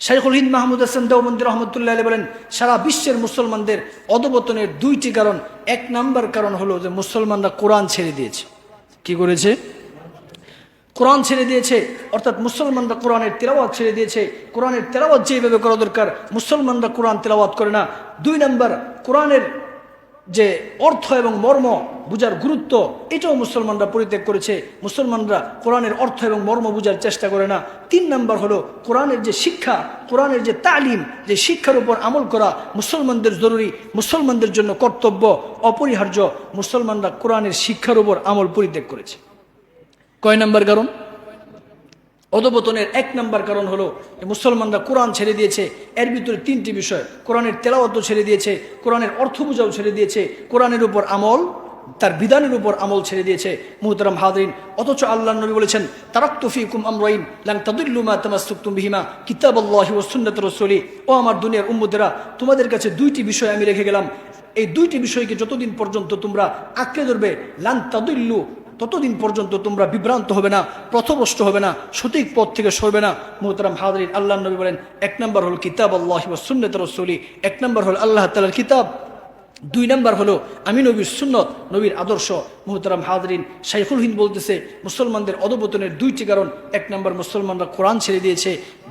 শাইখুল হিন্দ মাহমুদ হাসান দেওবন্দি রহমতুল্লাহ বলেন, সারা বিশ্বের মুসলমানদের অধবতনের দুইটি কারণ, এক নাম্বার কারণ হলো যে মুসলমানরা কোরআন ছেড়ে দিয়েছে। কি করেছে? কোরআন ছেড়ে দিয়েছে, অর্থাৎ মুসলমানরা কোরআনের তেলাওয়াত ছেড়ে দিয়েছে। কোরআনের তেলাওয়াত যেভাবে করা দরকার, মুসলমানরা কোরআন তেলাওয়াত করে না। দুই নাম্বার, কোরআনের যে অর্থ এবং মর্ম বুঝার গুরুত্ব, এটাও মুসলমানরা পরিত্যাগ করেছে। মুসলমানরা কোরআনের অর্থ এবং মর্ম বুঝার চেষ্টা করে না। তিন নাম্বার হলো কোরআনের যে শিক্ষা, কোরআনের যে তালিম, যে শিক্ষার উপর আমল করা মুসলমানদের জরুরি, মুসলমানদের জন্য কর্তব্য অপরিহার্য। মুসলমানরা কোরআনের শিক্ষার উপর আমল পরিত্যাগ করেছে। কয় নাম্বার কারণ? অধপতনের এক নম্বর কারণ হলো মুসলমানরা কোরআন ছেড়ে দিয়েছে। এর ভিতরে তিনটি বিষয়। কোরআনের তেলাওয়াত ছেড়ে দিয়েছে, কোরআনের অর্থ বুঝাও ছেড়ে দিয়েছে, কোরআনের উপর আমল, তার বিধানের উপর আমল ছেড়ে দিয়েছে মুহতারাম হাদরিন অথচ আল্লাহ নবী বলেছেন তারাক্তুফিকুম আমরাইন, লাং তাদুল্লু মা তামাসসুকতুম বিহিমা, কিতাবাল্লাহি ওয়া সুন্নাত রাসূলি। ও আমার দুনিয়ার উম্মতেরা, তোমাদের কাছে দুইটি বিষয় আমি রেখে গেলাম। এই দুইটি বিষয়কে যতদিন পর্যন্ত তোমরা আঁকড়ে ধরবে, লাং তাদুল্লু ততদিন পর্যন্ত তোমরা বিভ্রান্ত হবে না প্রথভ্রষ্ট হবে না, সঠিক পথ থেকে সরবে না। মোহতারাম হাদরিন আল্লাহ নবী বলেন, এক নম্বর হল কিতাব আল্লাহ সুন্নত রসলি, এক নম্বর হল আল্লাহ তালার কিতাব। দুই নম্বর হলো আমি নবীর সুন্নত, নবীর আদর্শ। মোহতারাম হাদরিন শাইখুল হিন্দ বলতেছে, মুসলমানদের অধপতনের দুইটি কারণ, এক নম্বর মুসলমানরা কোরআন ছেড়ে দিয়েছে।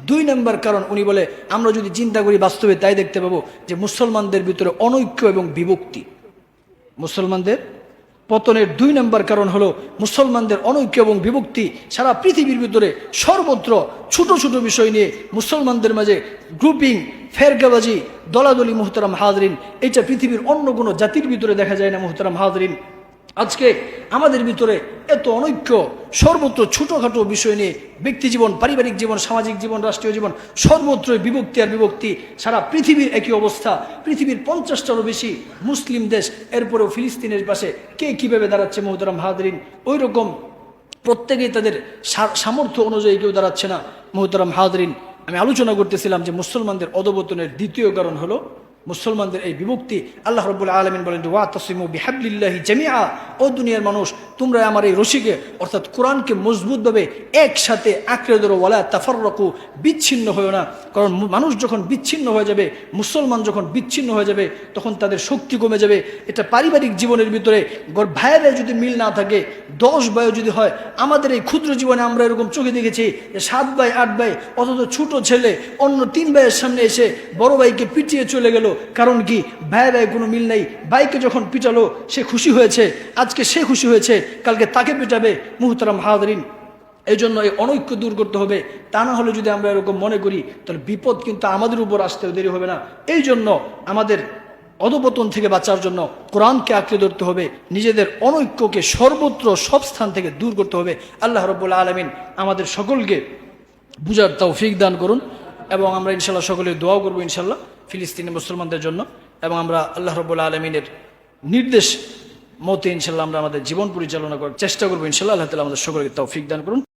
দুই নম্বর কারণ উনি বলে, আমরা যদি চিন্তা করি বাস্তবে তাই দেখতে পাবো যে মুসলমানদের ভিতরে অনৈক্য এবং বিভক্তি। মুসলমানদের পতনের দুই নম্বর কারণ হলো মুসলমানদের অনৈক্য এবং বিভক্তি সারা পৃথিবীর ভিতরে সর্বত্র ছোট ছোট বিষয় নিয়ে মুসলমানদের মাঝে গ্রুপিং ফেরগাবাজি, দলাদলি, মোহতারাম হাজরিন এটা পৃথিবীর অন্য কোনো জাতির ভিতরে দেখা যায় না, মোহতারাম হাজরিন। আজকে আমাদের ভিতরে এত অনৈক্য, সর্বত্র ছোটোখাটো বিষয় নিয়ে ব্যক্তি জীবন, পারিবারিক জীবন, সামাজিক জীবন, রাষ্ট্রীয় জীবন, সর্বত্র বিভক্তি আর বিভক্তি, সারা পৃথিবীর একই অবস্থা, পৃথিবীর পঞ্চাশটারও বেশি মুসলিম দেশ, এরপরেও ফিলিস্তিনের পাশে কে কীভাবে দাঁড়াচ্ছে মোহতারাম হাদরিন ওই রকম প্রত্যেকেই তাদের সামর্থ্য অনুযায়ী কেউ দাঁড়াচ্ছে না মোহতারাম হাদরিন আমি আলোচনা করতেছিলাম যে মুসলমানদের অধবতনের দ্বিতীয় কারণ হলো মুসলমানদের এই বিভক্তি। আল্লাহ রব্বুল আলমিন বলেন, ওয়া তসিমু বিহাবলিল্লাহি জামিয়া ও দুনিয়ার মানুষ, তোমরা আমার এই রশিকে, অর্থাৎ কোরআনকে মজবুতভাবে একসাথে আঁকড়ে ধরো, ওয়ালা তাফাররকু, বিচ্ছিন্ন হয়েও না। কারণ মানুষ যখন বিচ্ছিন্ন হয়ে যাবে, মুসলমান যখন বিচ্ছিন্ন হয়ে যাবে, তখন তাদের শক্তি কমে যাবে। এটা পারিবারিক জীবনের ভিতরে ভাইয়ের যদি মিল না থাকে, দশ ভাইও যদি হয়, আমাদের এই ক্ষুদ্র জীবনে আমরা এরকম চোখে দেখেছি যে সাত ভাই, আট ভাই, অথচ ছোট ছেলে, অন্য তিন ভাইয়ের সামনে এসে বড় ভাইকে পিটিয়ে চলে গেল। কারণ কি? ভাই ভাই কোনো মিল নেই। ভাইকে যখন পিটালো, সে খুশি হয়েছে। আজকে সে খুশি হয়েছে, কালকে তাকে পিটাবে মুহতারাম হাদরিন এই জন্য এই অনৈক্য দূর করতে হবে। তা না হলে যদি আমরা এরকম মনে করি, তাহলে বিপদ কিন্তু আমাদের উপর আসতেও দেরি হবে না। এই জন্য আমাদের অধপতন থেকে বাঁচার জন্য কোরআনকে আঁকড়ে ধরতে হবে। নিজেদের অনৈক্যকে সর্বত্র সব স্থান থেকে দূর করতে হবে। আল্লাহ রব্বুল্লা আলমিন আমাদের সকলকে বুঝার তৌফিক দান করুন এবং আমরা ইনশাল্লাহ সকলে দোয়াও করব ইনশাল্লাহ ফিলিস্তিনি মুসলমানদের জন্য এবং আমরা আল্লাহ রব্বুল্লা আলমিনের নির্দেশ মতে ইনশাল্লাহ আমরা আমাদের জীবন পরিচালনা করার চেষ্টা করব। ইনশাল্লাহ আল্লাহ তালা আমাদের সকলকে তৌফিক দান করুন।